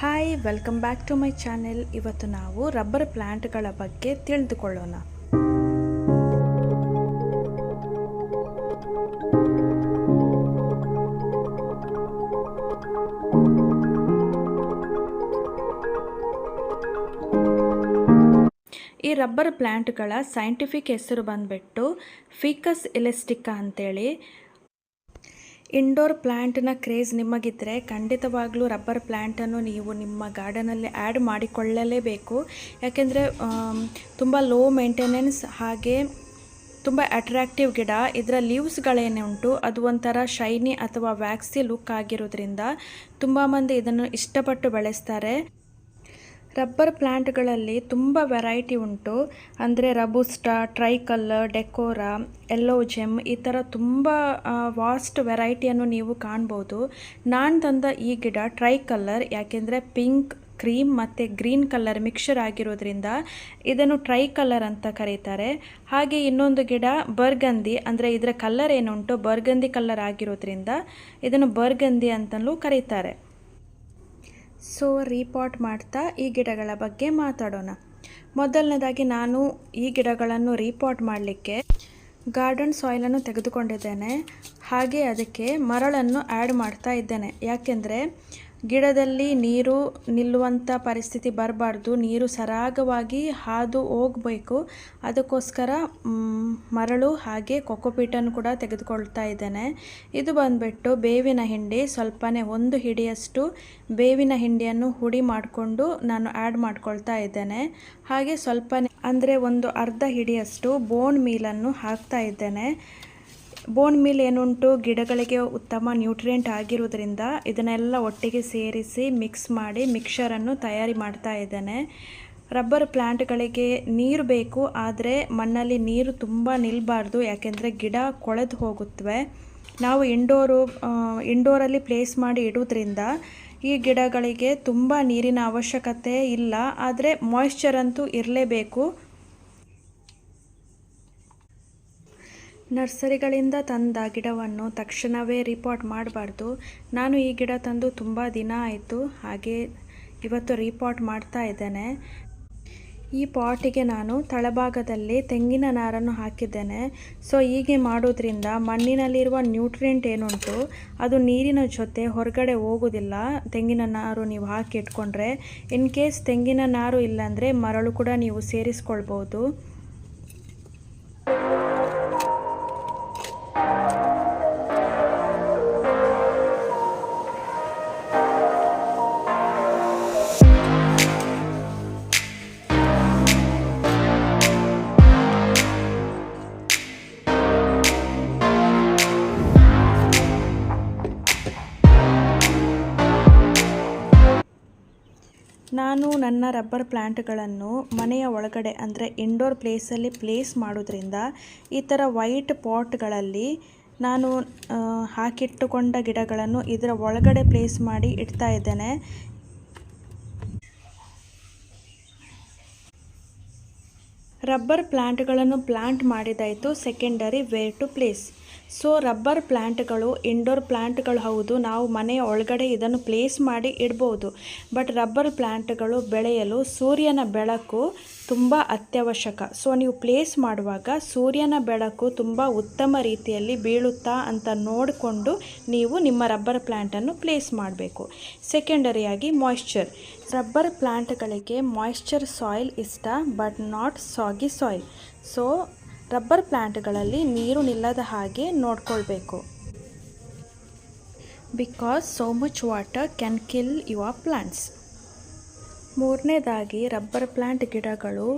Hi welcome back to my channel ಇವತ್ತು ನಾವು rubber ಪ್ಲ್ಯಾಂಟ್ಗಳ ಬಗ್ಗೆ ತಿಳಿದುಕೊಳ್ಳೋಣ. ಈ ರಬ್ಬರ್ ಪ್ಲ್ಯಾಂಟ್ಗಳ ಸೈಂಟಿಫಿಕ್ ಹೆಸರು ಬಂದ್ಬಿಟ್ಟು ಫಿಕಸ್ ಎಲೆಸ್ಟಿಕಾ ಅಂತೇಳಿ. ಇಂಡೋರ್ ಪ್ಲ್ಯಾಂಟ್ನ ಕ್ರೇಜ್ ನಿಮಗಿದ್ದರೆ ಖಂಡಿತವಾಗ್ಲೂ ರಬ್ಬರ್ ಪ್ಲ್ಯಾಂಟನ್ನು ನೀವು ನಿಮ್ಮ ಗಾರ್ಡನಲ್ಲಿ ಆ್ಯಡ್ ಮಾಡಿಕೊಳ್ಳಲೇಬೇಕು. ಯಾಕೆಂದರೆ ತುಂಬ ಲೋ ಮೇಂಟೆನೆನ್ಸ್ ಹಾಗೆ ತುಂಬ ಅಟ್ರಾಕ್ಟಿವ್ ಗಿಡ, ಇದರ ಲೀವ್ಸ್ಗಳೇನೇ ಉಂಟು. ಅದು ಒಂಥರ ಶೈನಿ ಅಥವಾ ವ್ಯಾಕ್ಸಿ ಲುಕ್ ಆಗಿರೋದ್ರಿಂದ ತುಂಬ ಮಂದಿ ಇದನ್ನು ಇಷ್ಟಪಟ್ಟು ಬೆಳೆಸ್ತಾರೆ. ರಬ್ಬರ್ ಪ್ಲ್ಯಾಂಟ್ಗಳಲ್ಲಿ ತುಂಬ ವೆರೈಟಿ ಉಂಟು. ಅಂದರೆ ರಬುಸ್ಟಾ, ಟ್ರೈಕಲ್ಲರ್, ಡೆಕೋರಾ, ಎಲ್ಲೋ ಜೆಮ್ ಈ ಥರ ತುಂಬ ವಾಸ್ಟ್ ವೆರೈಟಿಯನ್ನು ನೀವು ಕಾಣ್ಬೋದು. ನಾನು ತಂದ ಈ ಗಿಡ ಟ್ರೈ ಕಲ್ಲರ್ ಯಾಕೆಂದರೆ ಪಿಂಕ್ ಕ್ರೀಮ್ ಮತ್ತು ಗ್ರೀನ್ ಕಲರ್ ಮಿಕ್ಸರ್ ಆಗಿರೋದ್ರಿಂದ ಇದನ್ನು ಟ್ರೈ ಕಲರ್ ಅಂತ ಕರೀತಾರೆ. ಹಾಗೆ ಇನ್ನೊಂದು ಗಿಡ ಬರ್ಗಂದಿ, ಅಂದರೆ ಇದರ ಕಲರ್ ಏನುಂಟು, ಬರ್ಗಂದಿ ಕಲರ್ ಆಗಿರೋದ್ರಿಂದ ಇದನ್ನು ಬರ್ಗಂದಿ ಅಂತಲೂ ಕರೀತಾರೆ. ಸೊ ರೀಪಾಟ್ ಮಾಡ್ತಾ ಈ ಗಿಡಗಳ ಬಗ್ಗೆ ಮಾತಾಡೋಣ. ಮೊದಲನೇದಾಗಿ ನಾನು ಈ ಗಿಡಗಳನ್ನು ರೀಪಾಟ್ ಮಾಡಲಿಕ್ಕೆ ಗಾರ್ಡನ್ ಸಾಯಿಲನ್ನು ತೆಗೆದುಕೊಂಡಿದ್ದೇನೆ. ಹಾಗೆ ಅದಕ್ಕೆ ಮರಳನ್ನು ಆ್ಯಡ್ ಮಾಡ್ತಾ ಇದ್ದೇನೆ. ಯಾಕೆಂದರೆ ಗಿಡದಲ್ಲಿ ನೀರು ನಿಲ್ಲುವಂಥ ಪರಿಸ್ಥಿತಿ ಬರಬಾರ್ದು. ನೀರು ಸರಾಗವಾಗಿ ಹಾದು ಹೋಗಬೇಕು. ಅದಕ್ಕೋಸ್ಕರ ಮರಳು ಹಾಗೆ ಕೊಕೊಪೀಟನ್ನು ಕೂಡ ತೆಗೆದುಕೊಳ್ತಾ ಇದ್ದೇನೆ. ಇದು ಬಂದುಬಿಟ್ಟು ಬೇವಿನ ಹಿಂಡಿ. ಸ್ವಲ್ಪನೇ ಒಂದು ಹಿಡಿಯಷ್ಟು ಬೇವಿನ ಹಿಂಡಿಯನ್ನು ಹುಡಿ ಮಾಡಿಕೊಂಡು ನಾನು ಆ್ಯಡ್ ಮಾಡ್ಕೊಳ್ತಾ ಇದ್ದೇನೆ. ಹಾಗೆ ಸ್ವಲ್ಪನೇ, ಅಂದರೆ ಒಂದು ಅರ್ಧ ಹಿಡಿಯಷ್ಟು ಬೋನ್ ಮೀಲನ್ನು ಹಾಕ್ತಾ ಇದ್ದೇನೆ. ಬೋನ್ ಮೀಲ್ ಏನುಂಟು, ಗಿಡಗಳಿಗೆ ಉತ್ತಮ ನ್ಯೂಟ್ರಿಯೆಂಟ್ ಆಗಿರೋದ್ರಿಂದ ಇದನ್ನೆಲ್ಲ ಒಟ್ಟಿಗೆ ಸೇರಿಸಿ ಮಿಕ್ಸ್ ಮಾಡಿ ಮಿಕ್ಸರನ್ನು ತಯಾರಿ ಮಾಡ್ತಾ ಇದ್ದೇನೆ. ರಬ್ಬರ್ ಪ್ಲ್ಯಾಂಟ್ಗಳಿಗೆ ನೀರು ಬೇಕು, ಆದರೆ ಮಣ್ಣಲ್ಲಿ ನೀರು ತುಂಬ ನಿಲ್ಲಬಾರ್ದು ಯಾಕೆಂದರೆ ಗಿಡ ಕೊಳೆದು ಹೋಗುತ್ತವೆ ನಾವು ಇಂಡೋರು ಇಂಡೋರಲ್ಲಿ ಪ್ಲೇಸ್ ಮಾಡಿ ಇಡೋದ್ರಿಂದ ಈ ಗಿಡಗಳಿಗೆ ತುಂಬ ನೀರಿನ ಅವಶ್ಯಕತೆ ಇಲ್ಲ, ಆದರೆ ಮಾಯ್ಶ್ಚರ್ ಅಂತೂ ಇರಲೇಬೇಕು. ನರ್ಸರಿಗಳಿಂದ ತಂದ ಗಿಡವನ್ನು ತಕ್ಷಣವೇ ರಿಪೋರ್ಟ್ ಮಾಡಬಾರ್ದು. ನಾನು ಈ ಗಿಡ ತಂದು ತುಂಬ ದಿನ ಆಯಿತು, ಹಾಗೆ ಇವತ್ತು ರಿಪೋರ್ಟ್ ಮಾಡ್ತಾ ಇದ್ದೇನೆ. ಈ ಪಾಟಿಗೆ ನಾನು ತಳಭಾಗದಲ್ಲಿ ತೆಂಗಿನ ನಾರನ್ನು ಹಾಕಿದ್ದೇನೆ. ಸೊ ಹೀಗೆ ಮಾಡೋದ್ರಿಂದ ಮಣ್ಣಿನಲ್ಲಿರುವ ನ್ಯೂಟ್ರಿಯೆಂಟ್ ಏನುಂಟು, ಅದು ನೀರಿನ ಜೊತೆ ಹೊರಗಡೆ ಹೋಗೋದಿಲ್ಲ. ತೆಂಗಿನ ನಾರು ನೀವು ಹಾಕಿ ಇಟ್ಕೊಂಡ್ರೆ ಇನ್ ಕೇಸ್ ತೆಂಗಿನ ನಾರು ಇಲ್ಲಾಂದರೆ ಮರಳು ಕೂಡ ನೀವು ಸೇರಿಸ್ಕೊಳ್ಬೋದು ನಾನು ನನ್ನ ರಬ್ಬರ್ ಪ್ಲ್ಯಾಂಟ್ಗಳನ್ನು ಮನೆಯ ಒಳಗಡೆ ಅಂದರೆ ಇಂಡೋರ್ ಪ್ಲೇಸಲ್ಲಿ ಪ್ಲೇಸ್ ಮಾಡೋದ್ರಿಂದ ಈ ಥರ ವೈಟ್ ಪಾಟ್ಗಳಲ್ಲಿ ನಾನು ಹಾಕಿಟ್ಟುಕೊಂಡ ಗಿಡಗಳನ್ನು ಇದರ ಒಳಗಡೆ ಪ್ಲೇಸ್ ಮಾಡಿ ಇಡ್ತಾ ಇದ್ದೇನೆ. ರಬ್ಬರ್ ಪ್ಲ್ಯಾಂಟ್ಗಳನ್ನು plant ಮಾಡಿದಾಯಿತು secondary where to place so rubber ಪ್ಲ್ಯಾಂಟ್ಗಳು indoor ಪ್ಲ್ಯಾಂಟ್ಗಳು ಹೌದು. ನಾವು ಮನೆಯ ಒಳಗಡೆ ಇದನ್ನು ಪ್ಲೇಸ್ ಮಾಡಿ ಇಡ್ಬೋದು. ಬಟ್ ರಬ್ಬರ್ ಪ್ಲ್ಯಾಂಟ್ಗಳು ಬೆಳೆಯಲು ಸೂರ್ಯನ ಬೆಳಕು ತುಂಬ ಅತ್ಯವಶ್ಯಕ. ಸೊ ನೀವು ಪ್ಲೇಸ್ ಮಾಡುವಾಗ ಸೂರ್ಯನ ಬೆಳಕು ತುಂಬ ಉತ್ತಮ ರೀತಿಯಲ್ಲಿ ಬೀಳುತ್ತಾ ಅಂತ ನೋಡಿಕೊಂಡು ನೀವು ನಿಮ್ಮ ರಬ್ಬರ್ ಪ್ಲ್ಯಾಂಟನ್ನು ಪ್ಲೇಸ್ ಮಾಡಬೇಕು. ಸೆಕೆಂಡರಿಯಾಗಿ ಮಾಯ್ಶ್ಚರ್ ರಬ್ಬರ್ ಪ್ಲ್ಯಾಂಟ್ಗಳಿಗೆ ಮಾಯಿಶ್ಚರ್ ಸಾಯಿಲ್ ಇಷ್ಟ but not soggy soil so rubber ಪ್ಲ್ಯಾಂಟ್ಗಳಲ್ಲಿ ನೀರು ನಿಲ್ಲದ ಹಾಗೆ ನೋಡ್ಕೊಳ್ಬೇಕು. Because so much water can kill your plants ಮೂರನೇದಾಗಿ, ರಬ್ಬರ್ ಪ್ಲ್ಯಾಂಟ್ ಗಿಡಗಳು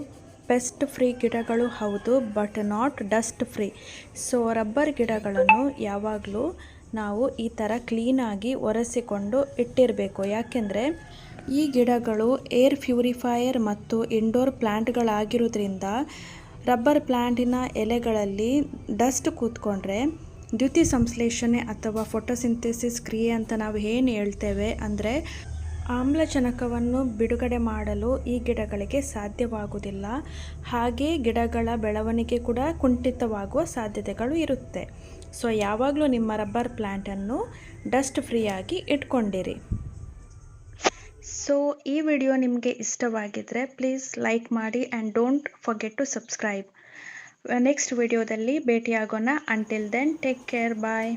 ಪೆಸ್ಟ್ ಫ್ರೀ ಗಿಡಗಳು ಹೌದು but not dust free so rubber ಗಿಡಗಳನ್ನು ಯಾವಾಗಲೂ ನಾವು ಈ ಥರ ಕ್ಲೀನಾಗಿ ಒರೆಸಿಕೊಂಡು ಇಟ್ಟಿರಬೇಕು. ಯಾಕೆಂದರೆ, ಈ ಗಿಡಗಳು ಏರ್ ಪ್ಯೂರಿಫೈಯರ್ ಮತ್ತು ಇಂಡೋರ್ ಪ್ಲ್ಯಾಂಟ್ಗಳಾಗಿರೋದ್ರಿಂದ ರಬ್ಬರ್ ಪ್ಲ್ಯಾಂಟಿನ ಎಲೆಗಳಲ್ಲಿ ಡಸ್ಟ್ ಕೂತ್ಕೊಂಡ್ರೆ ದ್ಯುತಿ ಸಂಶ್ಲೇಷಣೆ ಅಥವಾ ಫೋಟೋಸಿಂಥೆಸಿಸ್ ಕ್ರಿಯೆ ಅಂತ ನಾವು ಏನು ಹೇಳ್ತೇವೆ ಅಂದರೆ ಆಮ್ಲಜನಕವನ್ನು ಬಿಡುಗಡೆ ಮಾಡಲು ಈ ಗಿಡಗಳಿಗೆ ಸಾಧ್ಯವಾಗುವುದಿಲ್ಲ. ಹಾಗೆ ಗಿಡಗಳ ಬೆಳವಣಿಗೆ ಕೂಡ ಕುಂಠಿತವಾಗುವ ಸಾಧ್ಯತೆಗಳು ಇರುತ್ತೆ. ಸೊ ಯಾವಾಗಲೂ ನಿಮ್ಮ ರಬ್ಬರ್ ಪ್ಲ್ಯಾಂಟನ್ನು ಡಸ್ಟ್ ಫ್ರೀಯಾಗಿ ಇಟ್ಕೊಂಡಿರಿ. ಸೊ ಈ ವಿಡಿಯೋ ನಿಮಗೆ ಇಷ್ಟವಾಗಿದ್ದರೆ ಪ್ಲೀಸ್ ಲೈಕ್ ಮಾಡಿ and don't forget to subscribe next ವಿಡಿಯೋದಲ್ಲಿ ಭೇಟಿಯಾಗೋಣ. Until then take care bye